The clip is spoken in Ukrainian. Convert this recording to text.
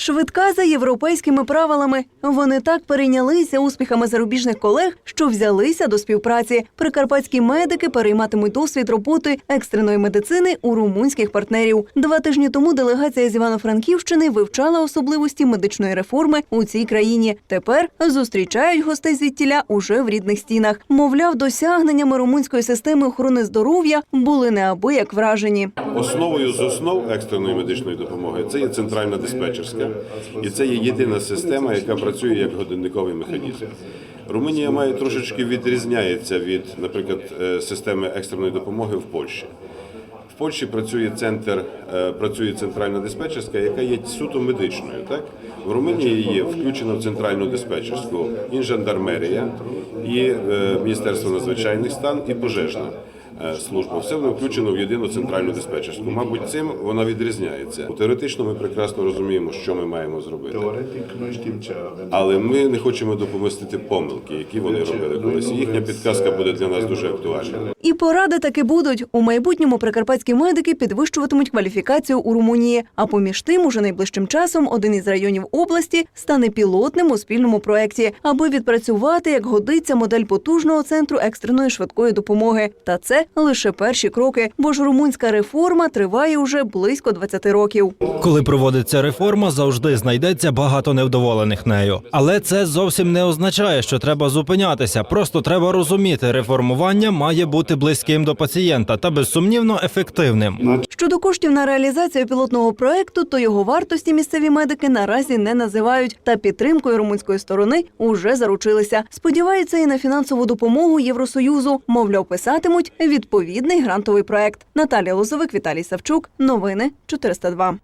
Швидка за європейськими правилами. Вони так перейнялися успіхами зарубіжних колег, що взялися до співпраці. Прикарпатські медики перейматимуть досвід роботи екстреної медицини у румунських партнерів. Два тижні тому делегація з Івано-Франківщини вивчала особливості медичної реформи у цій країні. Тепер зустрічають гостей звідтіля уже в рідних стінах. Мовляв, досягненнями румунської системи охорони здоров'я були неабияк вражені. Основою з основ екстреної медичної допомоги це є центральна диспетчерська, і це є єдина система, яка працює як годинниковий механізм. Румунія має трошечки відрізняється від, наприклад, е, системи екстреної допомоги в Польщі. В Польщі працює центр, е, працює центральна диспетчерська, яка є суто медичною. Так в Румунії є включена в центральну диспетчерську і жандармерія, і е, Міністерство надзвичайних стан, і пожежна е, служба. Все воно включено в єдину центральну диспетчерську. Мабуть, цим вона відрізняється. Теоретично ми прекрасно розуміємо, що ми маємо зробити. Avem. Але ми не хочемо допустити помилки, які вони робили колись. Їхня підказка буде для нас дуже актуальна. І поради таки будуть. У майбутньому прикарпатські медики підвищуватимуть кваліфікацію у Румунії. А поміж тим, уже найближчим часом один із районів області стане пілотним у спільному проєкті, аби відпрацювати, як годиться, модель потужного центру екстреної швидкої допомоги. Та це лише перші кроки, бо ж румунська реформа триває уже близько 20 років. Коли проводиться реформа, завжди знайдеться багато невдоволених нею. Але це зовсім не означає, що треба зупинятися. Просто треба розуміти, реформування має бути близьким до пацієнта та безсумнівно ефективним. Щодо коштів на реалізацію пілотного проекту, то його вартості місцеві медики наразі не називають. Та підтримкою румунської сторони уже заручилися. Сподіваються і на фінансову допомогу Євросоюзу. Мовляв, писатимуть відповідний грантовий проект. Наталія Лозовик, Віталій Савчук. Новини 402.